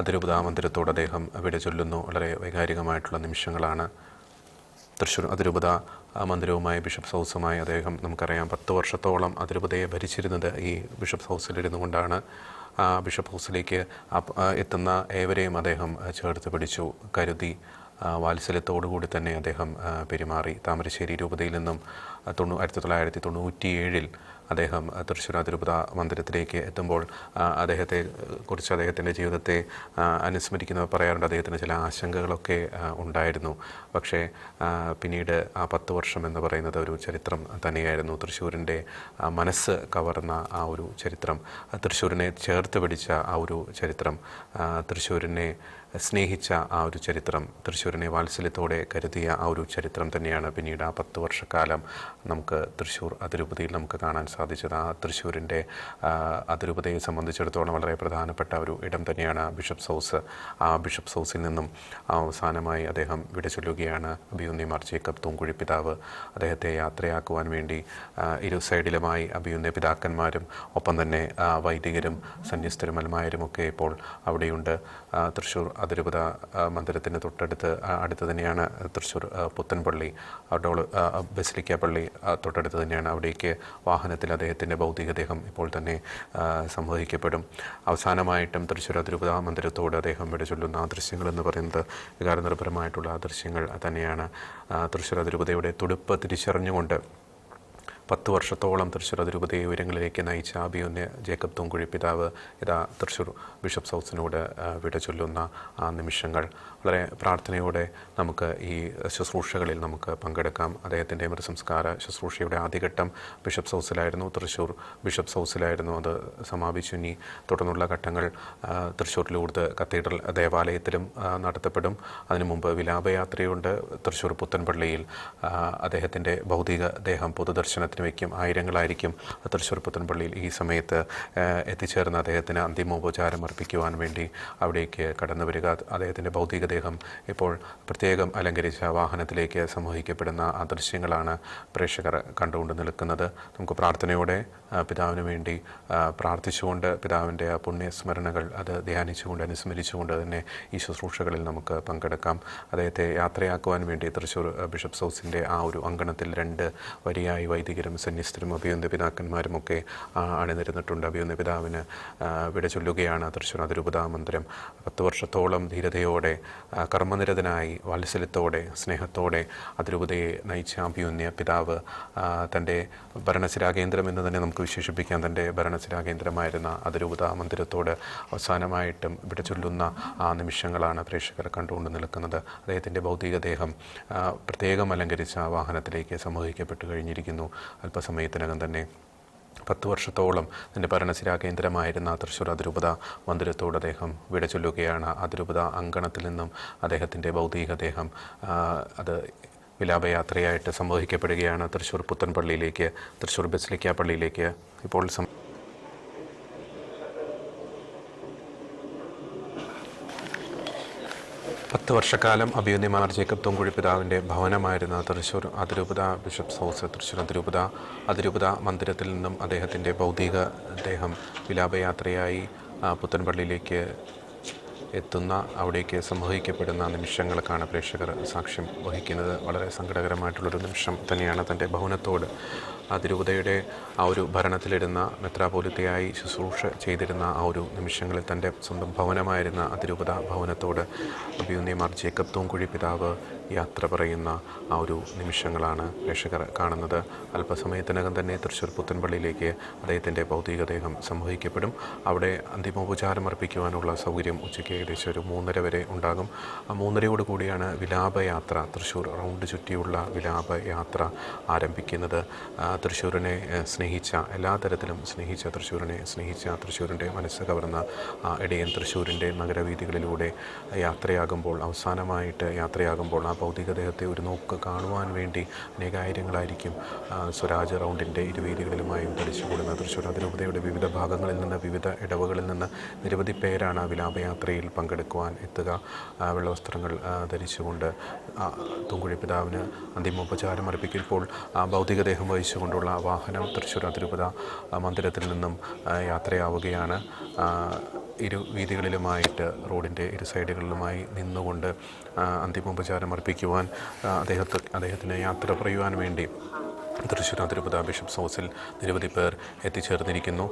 അതിരൂപത മന്ദിരത്തോട് അദ്ദേഹം അവിടെ ചൊല്ലുന്നു. വളരെ വൈകാരികമായിട്ടുള്ള നിമിഷങ്ങളാണ്. തൃശ്ശൂർ അതിരൂപത മന്ദിരവുമായി ബിഷപ്പ് ഹൗസുമായി അദ്ദേഹം നമുക്കറിയാം പത്ത് വർഷത്തോളം അതിരൂപതയെ ഭരിച്ചിരുന്നത് ഈ ബിഷപ്പ് ഹൗസിലിരുന്നു കൊണ്ടാണ്. ആ ബിഷപ്പ് ഹൗസിലേക്ക് എത്തുന്ന ഏവരെയും അദ്ദേഹം ചേർത്ത് പിടിച്ചു. കരുതി വാത്സല്യത്തോടുകൂടി തന്നെ അദ്ദേഹം പെരുമാറി. താമരശ്ശേരി രൂപതയിൽ നിന്നും തൊണ്ണൂ ആയിരത്തി തൊള്ളായിരത്തി തൊണ്ണൂറ്റിയേഴിൽ അദ്ദേഹം തൃശ്ശൂർ അതിരൂപത മന്ദിരത്തിലേക്ക് എത്തുമ്പോൾ അദ്ദേഹത്തെ കുറിച്ച് അദ്ദേഹത്തിന്റെ ജീവിതത്തെ അനുസ്മരിക്കുന്നവർ പറയാറുണ്ട്. അദ്ദേഹത്തിന് ചില ആശങ്കകളൊക്കെ ഉണ്ടായിരുന്നു. പക്ഷേ പിന്നീട് ആ പത്ത് വർഷം എന്ന് പറയുന്നത് ഒരു ചരിത്രം തന്നെയായിരുന്നു. തൃശ്ശൂരിന്റെ മനസ്സ് കവർന്ന ആ ഒരു ചരിത്രം തൃശ്ശൂരിനെ ചേർത്ത് പിടിച്ച ആ ഒരു ചരിത്രം തൃശ്ശൂരിനെ സ്നേഹിച്ച ആ ഒരു ചരിത്രം തൃശ്ശൂരിനെ വാത്സല്യത്തോടെ കരുതിയ ആ ഒരു ചരിത്രം തന്നെയാണ് പിന്നീട് ആ പത്ത് വർഷക്കാലം നമുക്ക് തൃശ്ശൂർ അതിരൂപതയിൽ നമുക്ക് കാണാൻ സാധിച്ചത്. ആ തൃശ്ശൂരിന്റെ അതിരൂപതയെ സംബന്ധിച്ചിടത്തോളം വളരെ പ്രധാനപ്പെട്ട ഒരു ഇടം തന്നെയാണ് ബിഷപ്പ് ഹൗസ് ആ ബിഷപ്പ് ഹൗസിൽ നിന്നും അവസാനമായി അദ്ദേഹം വിട ചൊല്ലുകയാണ് അഭിയുന്നി മാർ ജേക്കബ് തൂങ്കുഴി പിതാവ്. അദ്ദേഹത്തെ യാത്രയാക്കുവാൻ വേണ്ടി ഇരു സൈഡിലുമായി അഭിയുന്ന പിതാക്കന്മാരും ഒപ്പം തന്നെ വൈദികരും സന്യസ്തരും അൽമായരും ഒക്കെ ഇപ്പോൾ അവിടെയുണ്ട്. തൃശ്ശൂർ അതിരൂപത മന്ദിരത്തിന് തൊട്ടടുത്ത് അടുത്ത് തന്നെയാണ് തൃശ്ശൂർ പുത്തൻപള്ളി ഡോൾ ബസിലിക്ക പള്ളി തൊട്ടടുത്ത് തന്നെയാണ് അവിടേക്ക് വാഹനത്തിൽ അദ്ദേഹത്തിന്റെ ഭൗതികദേഹം ഇപ്പോൾ തന്നെ സംവദിക്കപ്പെടും അവസാനമായിട്ടും തൃശ്ശൂർ അതിരൂപത മന്ദിരത്തോട് അദ്ദേഹം ഇവിടെ ചൊല്ലുന്ന ആ ദൃശ്യങ്ങൾ എന്ന് പറയുന്നത് വികാരനിർഭരമായിട്ടുള്ള ആ ദൃശ്യങ്ങൾ തന്നെയാണ്. തൃശ്ശൂർ അതിരൂപതയുടെ തുടുപ്പ് തിരിച്ചറിഞ്ഞുകൊണ്ട് പത്ത് വർഷത്തോളം തൃശ്ശൂർ അതിരൂപതയെ ഉയരങ്ങളിലേക്ക് നയിച്ച അഭിയുന്ന ജേക്കബ് തൂങ്കുഴി പിതാവ് ഇതാ തൃശ്ശൂർ ബിഷപ്പ് സൗസിനോട് വിട ചൊല്ലുന്ന ആ നിമിഷങ്ങൾ. വളരെ പ്രാർത്ഥനയോടെ നമുക്ക് ഈ ശുശ്രൂഷകളിൽ നമുക്ക് പങ്കെടുക്കാം. അദ്ദേഹത്തിന്റെ മൃതസംസ്കാര ശുശ്രൂഷയുടെ ആദ്യഘട്ടം ബിഷപ്പ് സൗസിലായിരുന്നു. തൃശ്ശൂർ ബിഷപ്പ് സൗസിലായിരുന്നു. അത് സമാപിച്ചു. ഇനി തുടർന്നുള്ള ഘട്ടങ്ങൾ തൃശ്ശൂരിലൂടെ കത്തീഡ്രൽ ദേവാലയത്തിലും നടത്തപ്പെടും. അതിനു മുമ്പ് വിലാപയാത്രയുണ്ട്. തൃശ്ശൂർ പുത്തൻപള്ളിയിൽ അദ്ദേഹത്തിന്റെ ഭൗതിക ദേഹം പൊതുദർശനത്തിന് വയ്ക്കും. ആയിരങ്ങളായിരിക്കും തൃശ്ശൂർ പുത്തൻപള്ളിയിൽ ഈ സമയത്ത് എത്തിച്ചേർന്ന് അദ്ദേഹത്തിന് അന്തിമോപചാരം അർപ്പിക്കുവാൻ വേണ്ടി അവിടേക്ക് കടന്നു വരിക. അദ്ദേഹത്തിന്റെ ഭൗതികദേഹം ഇപ്പോൾ പ്രത്യേകം അലങ്കരിച്ച വാഹനത്തിലേക്ക് സമൂഹിക്കപ്പെടുന്ന ആ ദൃശ്യങ്ങളാണ് പ്രേക്ഷകർ കണ്ടുകൊണ്ട് നിൽക്കുന്നത്. നമുക്ക് പ്രാർത്ഥനയോടെ പിതാവിന് വേണ്ടി പ്രാർത്ഥിച്ചുകൊണ്ട് പിതാവിന്റെ ആ പുണ്യസ്മരണകൾ അത് ധ്യാനിച്ചുകൊണ്ട് അനുസ്മരിച്ചുകൊണ്ട് തന്നെ ഈ ശുശ്രൂഷകളിൽ നമുക്ക് പങ്കെടുക്കാം. അദ്ദേഹത്തെ യാത്രയാക്കുവാൻ വേണ്ടി തൃശ്ശൂർ ബിഷപ്സ് ഹൗസിന്റെ ആ ഒരു അങ്കണത്തിൽ രണ്ട് വരിയായി വൈദികരും സന്യസ്തരും അഭിയുന്ന പിതാക്കന്മാരും ഒക്കെ ആ, അണിനിരന്നിട്ടുണ്ട്. അഭിയുന്ന പിതാവിന് വിട ചൊല്ലുകയാണ് തൃശ്ശൂർ അതിരൂപതാ മന്ദിരം. പത്ത് വർഷത്തോളം ധീരതയോടെ കർമ്മനിരതനായി വാത്സല്യത്തോടെ സ്നേഹത്തോടെ അതിരൂപതയെ നയിച്ച അഭിയുന്ന പിതാവ് തന്റെ ഭരണശിരാകേന്ദ്രം എന്ന് തന്നെ നമുക്ക് വിശേഷിപ്പിക്കാം. തന്റെ ഭരണശിരാകേന്ദ്രമായിരുന്ന അതിരൂപത മന്ദിരത്തോട് അവസാനമായിട്ടും വിട ചൊല്ലുന്ന ആ നിമിഷങ്ങളാണ് പ്രേക്ഷകർ കണ്ടുകൊണ്ട് നിൽക്കുന്നത്. അദ്ദേഹത്തിന്റെ ഭൗതികദേഹം പ്രത്യേകം അലങ്കരിച്ച വാഹനത്തിലേക്ക് സമൂഹിക്കപ്പെട്ടു കഴിഞ്ഞിരിക്കുന്നു. അല്പസമയത്തിനകം തന്നെ പത്ത് വർഷത്തോളം തന്റെ ഭരണസിരാ കേന്ദ്രമായിരുന്ന തൃശ്ശൂർ അതിരൂപത മന്ദിരത്തോട് അദ്ദേഹം വിട ചൊല്ലുകയാണ്. അതിരൂപത അങ്കണത്തിൽ നിന്നും അദ്ദേഹത്തിന്റെ ഭൗതികദേഹം അത് വിലാപയാത്രയായിട്ട് സംവഹിക്കപ്പെടുകയാണ്. തൃശ്ശൂർ പുത്തൻപള്ളിയിലേക്ക് തൃശ്ശൂർ ബസിലിക്ക പള്ളിയിലേക്ക് ഇപ്പോൾ പത്ത് വർഷക്കാലം അഭിയുന്യമാർ ജേക്കബ് തൊങ്കുഴി പിതാവിന്റെ ഭവനമായിരുന്ന തൃശ്ശൂർ അതിരൂപത ബിഷപ്സ് ഹൗസ് തൃശ്ശൂർ അതിരൂപത അതിരൂപത മന്ദിരത്തിൽ നിന്നും അദ്ദേഹത്തിന്റെ ഭൗതിക ദേഹം വിലാപയാത്രയായി പുത്തൻപള്ളിയിലേക്ക് എത്തുന്ന അവിടേക്ക് സംഭവിക്കപ്പെടുന്ന നിമിഷങ്ങൾക്കാണ് പ്രേക്ഷകർ സാക്ഷ്യം വഹിക്കുന്നത്. വളരെ സങ്കടകരമായിട്ടുള്ളൊരു നിമിഷം തന്നെയാണ് തന്റെ ഭവനത്തോട് അതിരൂപതയുടെ ആ ഒരു ഭരണത്തിലിരുന്ന മെത്രാപോലിത്തയായി ശുശ്രൂഷ ചെയ്തിരുന്ന ആ ഒരു നിമിഷങ്ങളിൽ തന്റെ സ്വന്തം ഭവനമായിരുന്ന അതിരൂപത ഭവനത്തോട് അഭിയുന്നിമാർ ജേക്കബ് തൂങ്കുഴി പിതാവ് യാത്ര പറയുന്ന ആ ഒരു നിമിഷങ്ങളാണ് പ്രേക്ഷകർ കാണുന്നത്. അല്പസമയത്തിനകം തന്നെ തൃശ്ശൂർ പുത്തൻപള്ളിയിലേക്ക് അദ്ദേഹത്തിന്റെ ഭൗതികദേഹം സംവഹിക്കപ്പെടും. അവിടെ അന്തിമോപചാരം അർപ്പിക്കുവാനുള്ള സൗകര്യം ഉച്ചയ്ക്ക് ഏകദേശം ഒരു മൂന്നര വരെ ഉണ്ടാകും. ആ മൂന്നരയോട് കൂടിയാണ് വിലാപയാത്ര തൃശ്ശൂർ റൗണ്ട് ചുറ്റിയുള്ള വിലാപയാത്ര ആരംഭിക്കുന്നത്. തൃശ്ശൂരിനെ സ്നേഹിച്ച എല്ലാ തരത്തിലും സ്നേഹിച്ച തൃശ്ശൂരിനെ സ്നേഹിച്ച തൃശ്ശൂരിന്റെ മനസ്സ് കവർന്ന ഇടയൻ തൃശ്ശൂരിന്റെ നഗരവീഥികളിലൂടെ യാത്രയാകുമ്പോൾ അവസാനമായിട്ട് യാത്രയാകുമ്പോൾ ആ ഭൗതികദേഹത്തെ ഒരു നോക്ക് കാണുവാൻ വേണ്ടി അനേകായിരങ്ങളായിരിക്കും സ്വരാജ് റൗണ്ടിന്റെ ഇരുവേദികളിലുമായും തടിച്ചുകൂടുന്ന തൃശ്ശൂർ അതിരൂപതയുടെ വിവിധ ഭാഗങ്ങളിൽ നിന്ന് വിവിധ ഇടവകളിൽ നിന്ന് നിരവധി പേരാണ് വിലാപയാത്രയിൽ പങ്കെടുക്കുവാൻ എത്തുക. വെള്ളവസ്ത്രങ്ങൾ ധരിച്ചുകൊണ്ട് തുങ്കുഴി പിതാവിന് അന്തിമോപചാരം അർപ്പിക്കുമ്പോൾ ആ ഭൗതികദേഹം വഹിച്ചുകൊണ്ടുള്ള വാഹനം തൃശ്ശൂർ അതിരൂപത മന്ദിരത്തിൽ നിന്നും യാത്രയാവുകയാണ്. ഇരു വീതികളിലുമായിട്ട് റോഡിന്റെ ഇരു സൈഡുകളിലുമായി നിന്നുകൊണ്ട് അന്തിമോപചാരം അർപ്പിക്കുവാൻ അദ്ദേഹത്തെ അദ്ദേഹത്തിന് യാത്ര പറയുവാൻ വേണ്ടി തൃശ്ശൂർ അതിരൂപത ബിഷപ്സ് ഹൗസിൽ നിരവധി പേർ എത്തിച്ചേർന്നിരിക്കുന്നു.